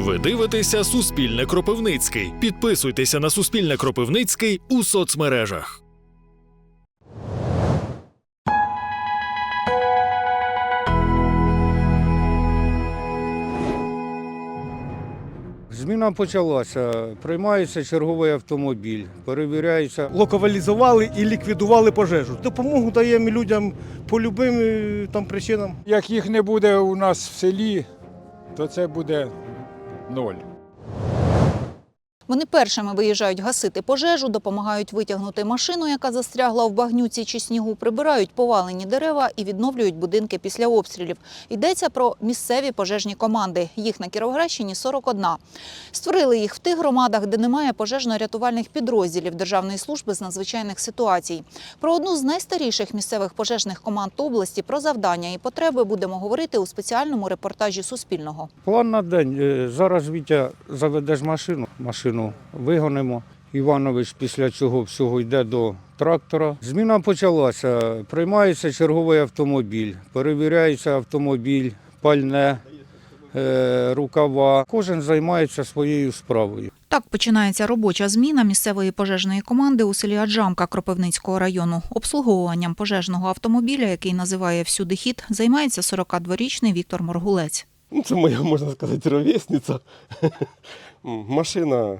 Ви дивитеся Суспільне Кропивницький. Підписуйтеся на Суспільне Кропивницький у соцмережах. Зміна почалася. Приймається черговий автомобіль, перевіряється. локалізували і ліквідували пожежу. Допомогу даємо людям по любим е, там причинам. Як їх не буде у нас в селі, то це буде ноль. Вони першими виїжджають гасити пожежу, допомагають витягнути машину, яка застрягла в багнюці чи снігу, прибирають повалені дерева і відновлюють будинки після обстрілів. Йдеться про місцеві пожежні команди. Їх на Кіровоградщині 41. Створили їх в тих громадах, де немає пожежно-рятувальних підрозділів Державної служби з надзвичайних ситуацій. Про одну з найстаріших місцевих пожежних команд області, про завдання і потреби будемо говорити у спеціальному репортажі Суспільного. План на день. Е, Зараз Вітя заведеш машину, машину вигонимо. Іванович після цього всього йде до трактора. Зміна почалася. Приймається черговий автомобіль, перевіряється автомобіль, пальне, е, рукава. Кожен займається своєю справою. Так починається робоча зміна місцевої пожежної команди у селі Аджамка Кропивницького району. Обслуговуванням пожежного автомобіля, який називає всюди хід, займається 42-річний Віктор Моргулець. Ну, Це моя, можна сказати, ровесниця. Машина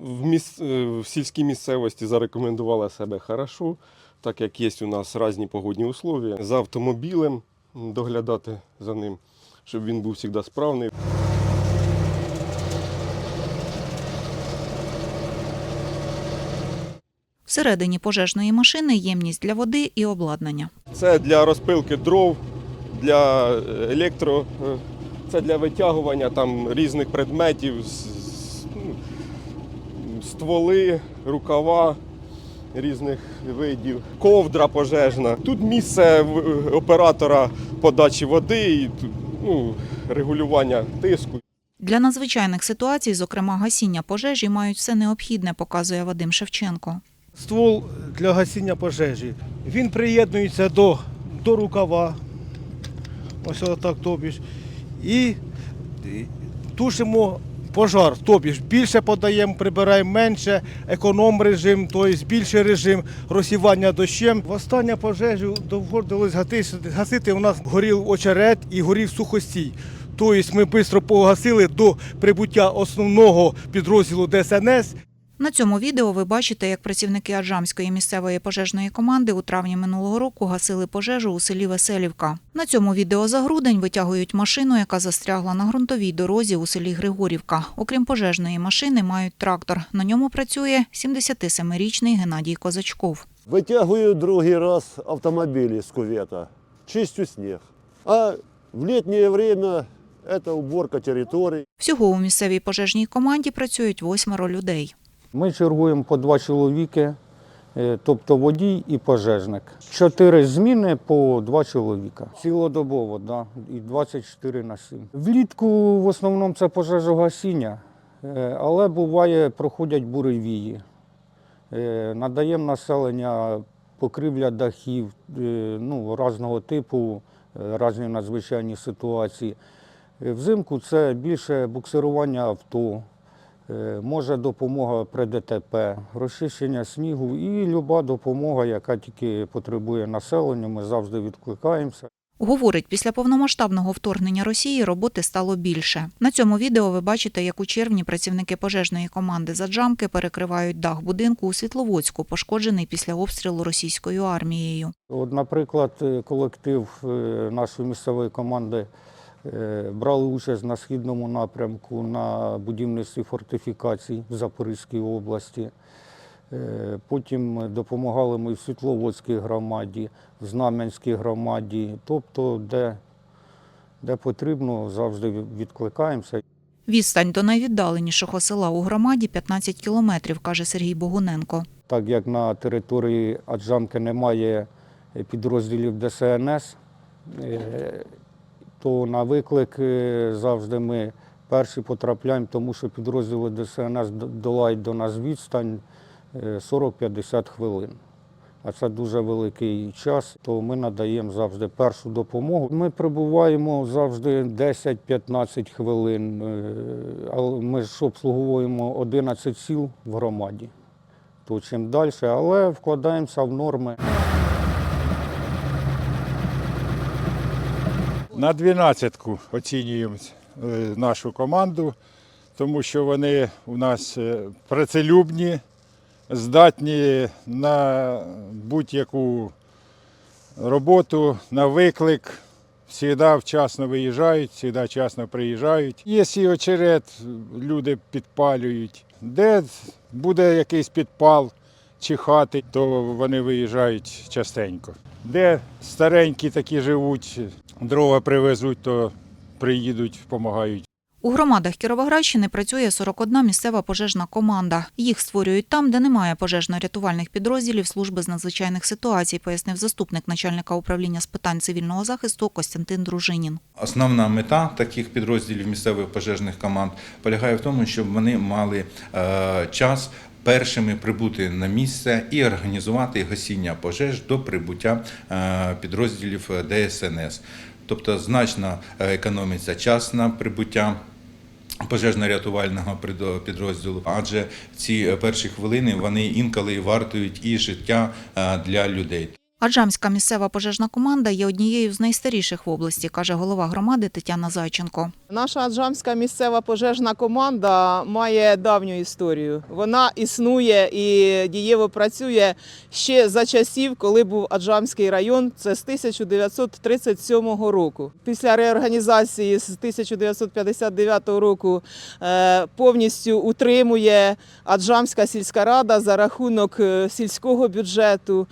в, міс... е, в сільській місцевості зарекомендувала себе хорошо, так як є у нас різні погодні условия. За автомобілем доглядати за ним, щоб він був завжди справний. Всередині пожежної машини ємність для води і обладнання. Це для розпилки дров, для е, електро, е, це для витягування там різних предметів, з- стволи, рукава різних видів, ковдра пожежна. Тут місце е, оператора подачі води і ну, регулювання тиску. Для надзвичайних ситуацій, зокрема гасіння пожежі, мають все необхідне, показує Вадим Шевченко. Ствол для гасіння пожежі. Він приєднується до, до рукава. Ось отак тобі ж. І тушимо пожар. Тобі ж більше подаємо, прибираємо менше, економ режим, тобто більший режим розсівання дощем. В останню пожежу доводилось гасити. У нас горів очерет і горів сухостій. Тобто ми швидко погасили до прибуття основного підрозділу ДСНС. На цьому відео ви бачите, як працівники Аджамської місцевої пожежної команди у травні минулого року гасили пожежу у селі Веселівка. На цьому відео за грудень витягують машину, яка застрягла на ґрунтовій дорозі у селі Григорівка. Окрім пожежної машини, мають трактор. На ньому працює 77-річний Геннадій Козачков. Вытягиваю другий раз автомобили с кувета, чистю снег. А в летнее время это уборка территорий. Всього у місцевій пожежній команді працюють восьмеро людей. Ми чергуємо по два чоловіки, е, тобто водій і пожежник. Чотири зміни по два чоловіка. Цілодобово, да, і 24 на 7. Влітку в основному це пожежогасіння, е, але буває, проходять буревії. Е, Надаємо населення покрівля дахів, ну, різного типу, різні надзвичайні ситуації. Взимку це більше буксирування авто, може допомога при ДТП, розчищення снігу і люба допомога, яка тільки потребує населення, ми завжди відкликаємося. Говорить, після повномасштабного вторгнення Росії роботи стало більше. На цьому відео ви бачите, як у червні працівники пожежної команди «Заджамки» перекривають дах будинку у Світловодську, пошкоджений після обстрілу російською армією. От, наприклад, е, колектив е, нашої місцевої команди е, брали участь на східному напрямку на будівництві фортифікацій в Запорізькій області. Е, Потім допомагали ми в Світловодській громаді, в Знам'янській громаді, тобто де, де потрібно, завжди відкликаємося. Відстань до найвіддаленішого села у громаді 15 кілометрів, каже Сергій Богуненко. Так як на території Аджамки немає підрозділів ДСНС, е, то на виклик е, завжди ми перші потрапляємо, тому що підрозділи ДСНС долають до нас відстань е, 40-50 хвилин. а це дуже великий час, то ми надаємо завжди першу допомогу. Ми прибуваємо завжди 10-15 хвилин, е, але ми ж обслуговуємо 11 сіл в громаді. То чим далі, але вкладаємося в норми. На дванадцятку оцінюємо е, нашу команду, тому що вони у нас е, працелюбні, здатні на будь-яку роботу, на виклик. Завжди вчасно виїжджають, завжди вчасно приїжджають. Є Якщо очерет люди підпалюють, де буде якийсь підпал чи хати, то вони виїжджають частенько. Де старенькі такі живуть, дрова привезуть, то приїдуть, допомагають. У громадах Кіровоградщини працює 41 місцева пожежна команда. Їх створюють там, де немає пожежно-рятувальних підрозділів служби з надзвичайних ситуацій, пояснив заступник начальника управління з питань цивільного захисту Костянтин Дружинін. Основна мета таких підрозділів місцевих пожежних команд полягає в тому, щоб вони мали е, час. Першими прибути на місце і організувати гасіння пожеж до прибуття е, підрозділів ДСНС. Тобто значно е, економиться час на прибуття пожежно-рятувального підрозділу, адже ці перші хвилини вони інколи вартують і життя е, для людей. Аджамська місцева пожежна команда є однією з найстаріших в області, каже голова громади Тетяна Зайченко. Наша аджамська місцева пожежна команда має давню історію. Вона існує і дієво працює ще за часів, коли був Аджамський район. Це з 1937 року. Після реорганізації з 1959 року е, повністю утримує Аджамська сільська рада за рахунок е, сільського бюджету.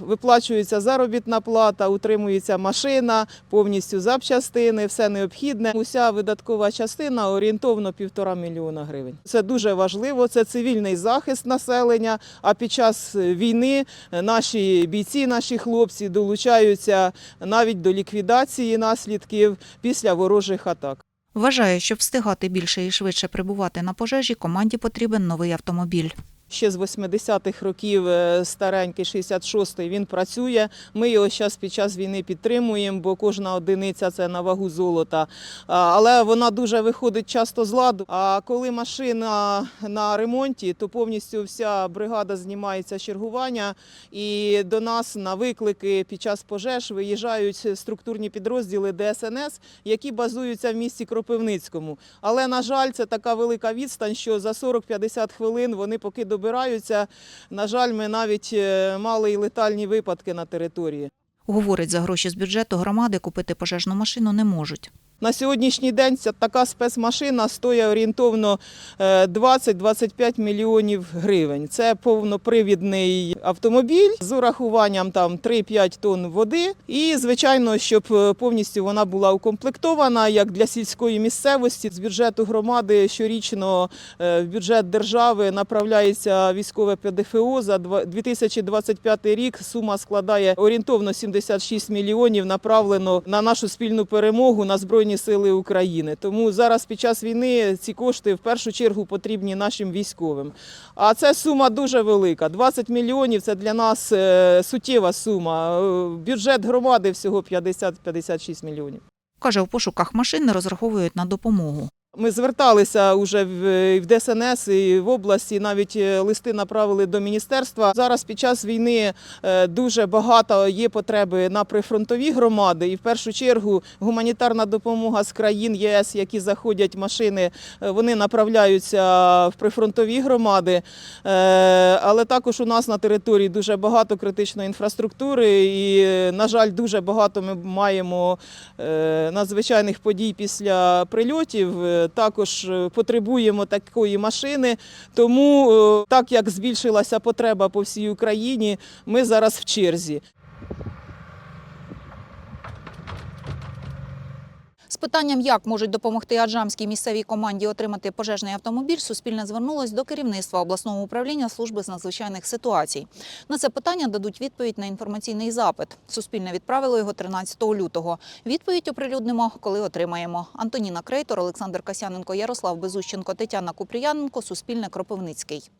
Виплачується заробітна плата, утримується машина, повністю запчастини, все необхідне. Уся видаткова частина орієнтовно півтора мільйона гривень. Це дуже важливо. Це цивільний захист населення. А під час війни наші бійці, наші хлопці долучаються навіть до ліквідації наслідків після ворожих атак. Вважає, щоб встигати більше і швидше прибувати на пожежі, команді потрібен новий автомобіль. Ще з 80-х років е, старенький 66-й він працює. Ми його зараз під час війни підтримуємо, бо кожна одиниця це на вагу золота. Але вона дуже виходить часто з ладу. А коли машина на ремонті, то повністю вся бригада знімається з чергування, і до нас на виклики під час пожеж виїжджають структурні підрозділи ДСНС, які базуються в місті Кропивницькому. Але на жаль, це така велика відстань, що за 40-50 хвилин вони поки добираються. На жаль, ми навіть е, мали і летальні випадки на території. Говорить, за гроші з бюджету громади купити пожежну машину не можуть. На сьогоднішній день ця така спецмашина стоїть орієнтовно е, 20-25 мільйонів гривень. Це повнопривідний автомобіль з урахуванням там 3-5 тонн води. І, звичайно, щоб е, повністю вона була укомплектована як для сільської місцевості. З бюджету громади щорічно е, в бюджет держави направляється військове ПДФО. За два- 2025 рік сума складає орієнтовно 76 мільйонів, направлено на нашу спільну перемогу на Збройні Сили України. Тому зараз під час війни ці кошти в першу чергу потрібні нашим військовим. А це сума дуже велика. 20 мільйонів це для нас е, суттєва сума. Е, Бюджет громади всього 50-56 мільйонів. Каже, у пошуках машини розраховують на допомогу. Ми зверталися вже в ДСНС і в області, навіть е, листи направили до міністерства. Зараз під час війни е, дуже багато є потреби на прифронтові громади, і в першу чергу гуманітарна допомога з країн ЄС, які заходять машини, е, вони направляються в прифронтові громади. Але також у нас на території дуже багато критичної інфраструктури, і, на жаль, дуже багато ми маємо надзвичайних подій після прильотів. Також е, потребуємо такої машини. Тому, е, так як збільшилася потреба по всій Україні, ми зараз в черзі. Питанням, як можуть допомогти аджамській місцевій команді отримати пожежний автомобіль, Суспільне звернулось до керівництва обласного управління служби з надзвичайних ситуацій. На це питання дадуть відповідь на інформаційний запит. Суспільне відправило його 13 лютого. Відповідь оприлюднимо, коли отримаємо. Антоніна Крейтор, Олександр Касяненко, Ярослав Безущенко, Тетяна Купріяненко, Суспільне Кропивницький.